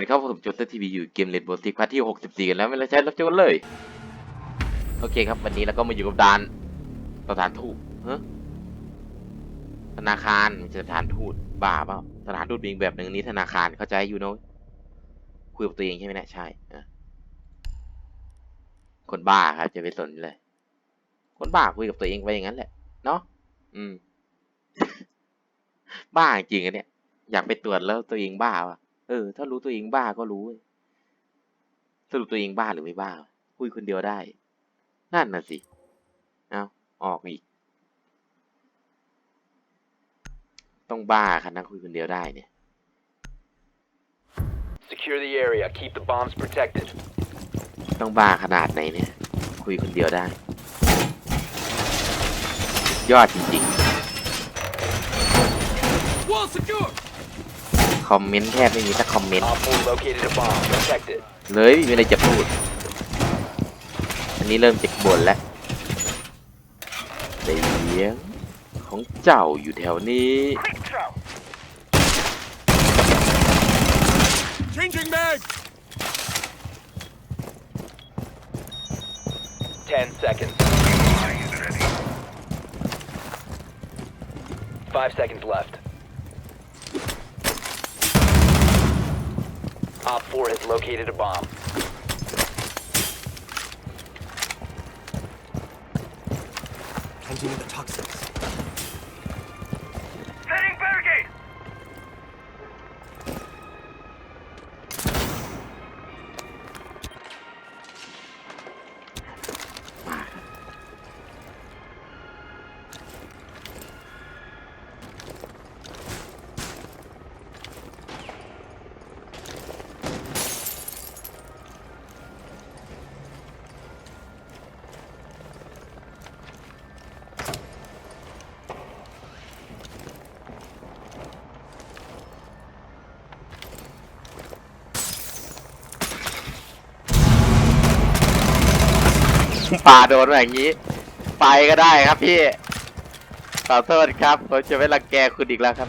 วัสดีครับผมจุดทีวีอยู่เกมเลดโบติกพาร์ทที่ 64 กันแล้วไม่ได้ใช้รับโจนเลย โอเคครับ วันนี้เราก็มาอยู่กับดานสถานทูตธนาคารมันจะสถานทูตบ้าเปล่าสถานทูตเองแบบหนึ่งนี้ธนาคารเข้าใจอยู่เนอะคุยกับตัวเองใช่ไหมเนี่ยใช่คนบ้าครับจะไปสนเลย คนบ้าคุยกับตัวเองไปอย่างนั้นแหละ เนาะอืม บ้าจริงๆอะเนี่ย อยากไปตรวจแล้วตัวเองบ้าวะ เออ ถ้ารู้ตัวเองบ้าก็รู้เว้ยสรุปตัวเองบ้าหรือไม่บ้า คุยคนเดียวได้ นั่นน่ะสิ เอาออกอีก ต้องบ้าขนาดคุยคนเดียวได้เนี่ย Secure the area. Keep the bombs protected. ต้องบ้าขนาดไหนเนี่ย คุยคนเดียวได้ ยอดจริง Wall secure! ๆคอมเมนต์แทบไม่มีสักคอมเมนต์ Op 4 located a bomb. Protect it. เลยไม่มีอะไรจะพูด อันนี้เริ่มจะบ่นแล้วเสียงของเจ้าอยู่แถวนี้ Changing mag! 10 seconds. 5 seconds left. Op 4 has located a bomb. ป่าโดนแบบนี้ ไปก็ได้ครับพี่ขอโทษครับผมจะไม่รังแกคุณอีกแล้วครับ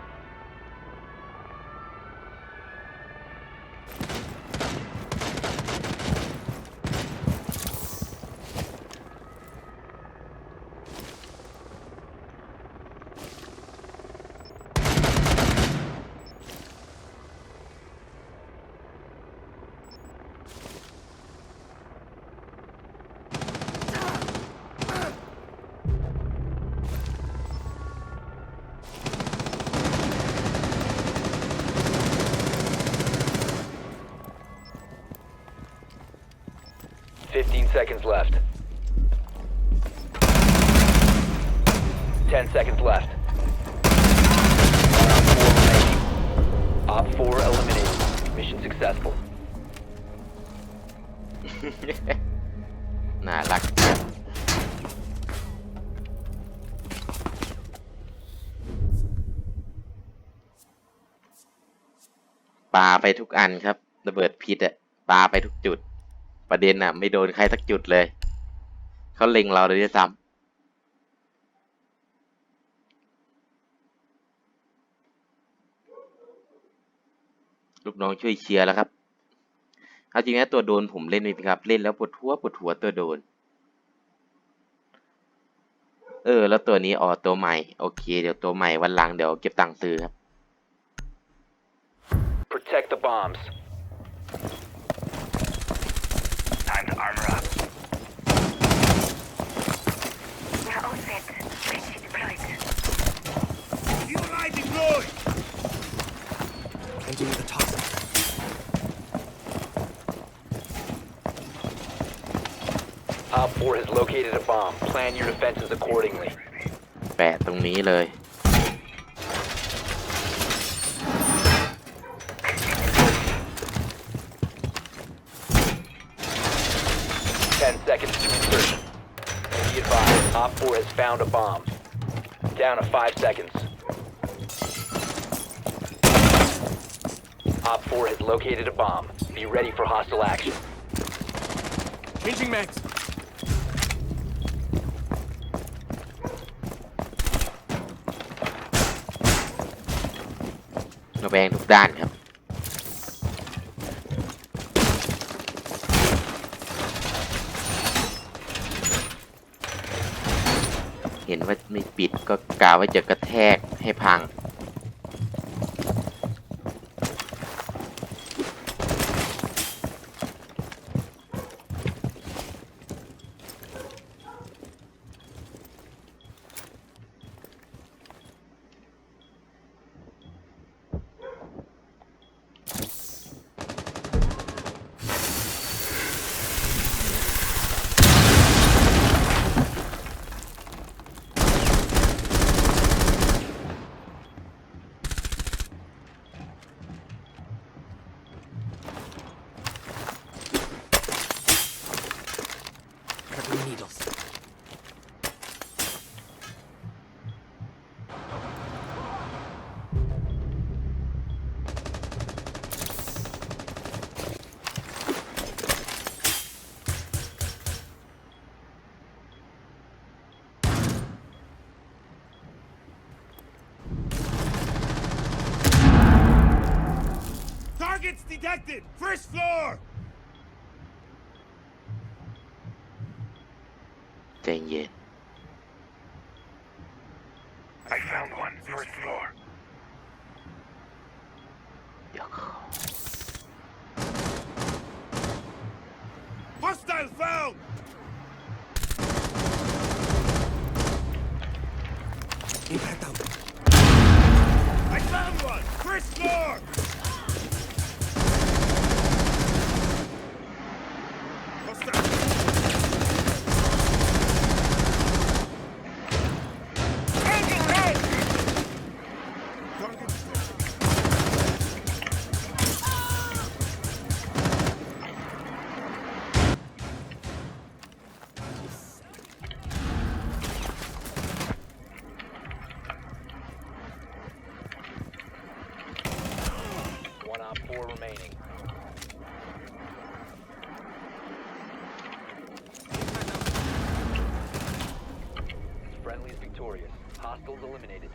15 seconds left. 10 seconds left. Round 4 remaining. Op 4 eliminated. Mission successful. น่ารัก ปาไปทุกอันครับ ระเบิดพิษอะปาไปทุกจุด ประเด็นอะไม่โดนใครสักจุดเลย เขาเล็งเราเลยด้วยซ้ำลูกน้องช่วยเชียร์แล้วครับ เอาจริงนะตัวโดนผมเล่นไม่เป็นครับ เล่นแล้วปวดหัวปวดหัวตัวโดน เออ แล้วตัวนี้อ๋อตัวใหม่ โอเค เดี๋ยวตัวใหม่วันหลังเดี๋ยวเก็บตังค์ซื้อครับ Protect the bombs. Entering the top. Op 4 has located a bomb. Plan your defenses accordingly. แปะตรงนี้เลย Ten seconds to insertion. Be advised, Op 4 has found a bomb. Down to five seconds. Op 4 has located a bomb. Be ready for hostile action. Changing mags. ระแวงทุกด้านครับเห็นว่าไม่ปิดก็กาว่าจะกระแทกให้พัง detected! First floor! ใจเย็น I found one. First floor. เดี๋ยวเข้า Hostile found! Impact out. I found one! First floor! Friendly is victorious. Hostiles eliminated.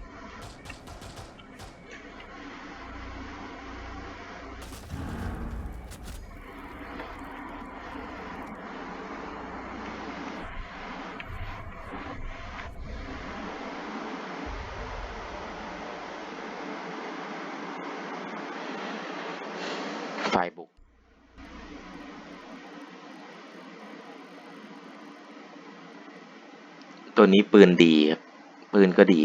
ตัวนี้ปืนดีครับ ปืนก็ดี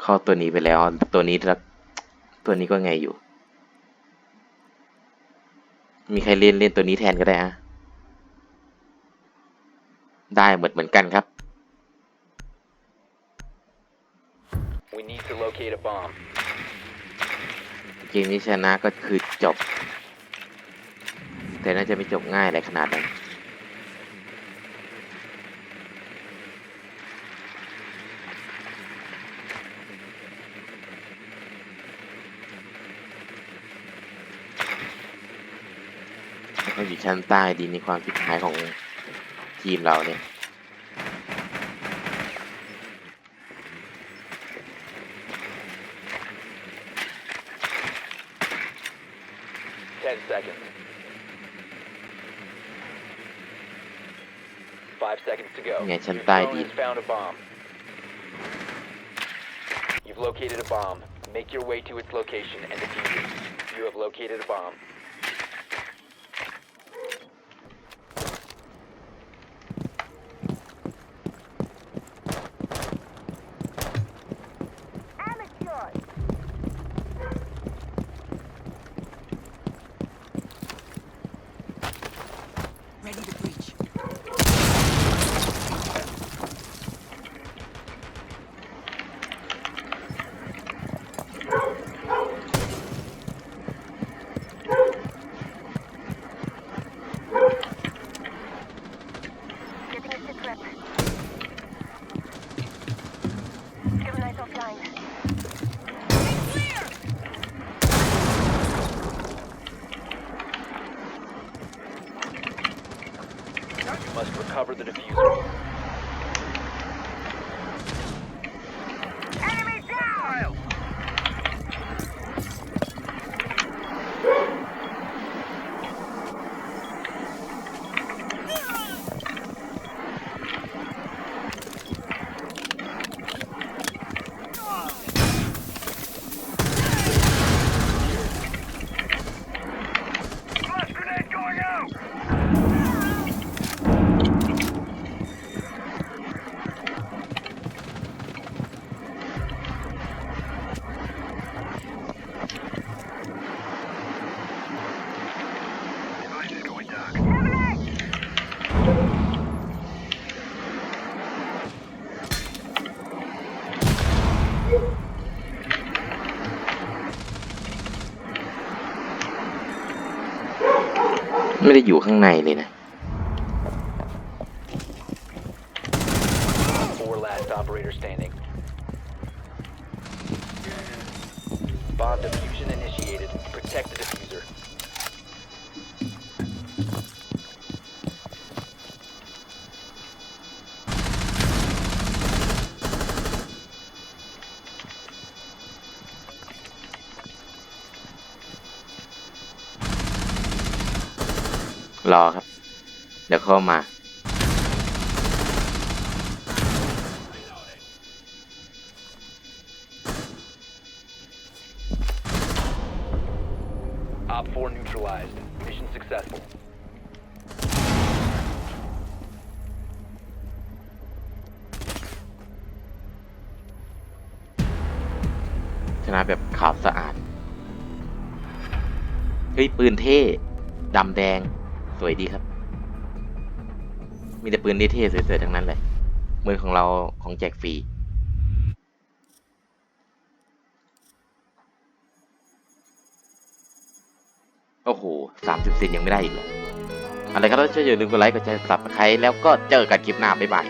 เข้าตัวนี้ไปแล้ว ตัวนี้แล้วตัวนี้ก็ไงอยู่ มีใครเล่นเล่นตัวนี้แทนก็ได้ฮะ ได้เหมือนเหมือนกันครับ We need to locate a bomb. เกมนี้ชนะก็คือจบ แต่น่าจะไม่จบง่ายอะไรขนาดนั้น เราอยู่ชั้นใต้ดินในความผิดหายของทีมเราเนี่ย Ten seconds. Five seconds to go. Yeah, it's Your inside drone the- has found a bomb. You've located a bomb. Make your way to its location and defuse it. You have located a bomb. อยู่ข้างในเลยนะ รอครับ เดี๋ยวเข้ามา Op 4 neutralized. Mission successful. ชนะแบบขาวสะอาด เฮ้ย ปืนเท่ ดำแดง สวยดีครับ มีแต่ปืนเท่สวยๆทั้งนั้นเลยมือของเราของแจกฟรีโอ้โหสามสิบเซนยังไม่ได้อีกเลยออะไรก็ต้องช่วยอย่าลืมกดไลค์ กดแชร์สับสไครต์แล้วก็เจอกันคลิปหน้า บ๊ายบาย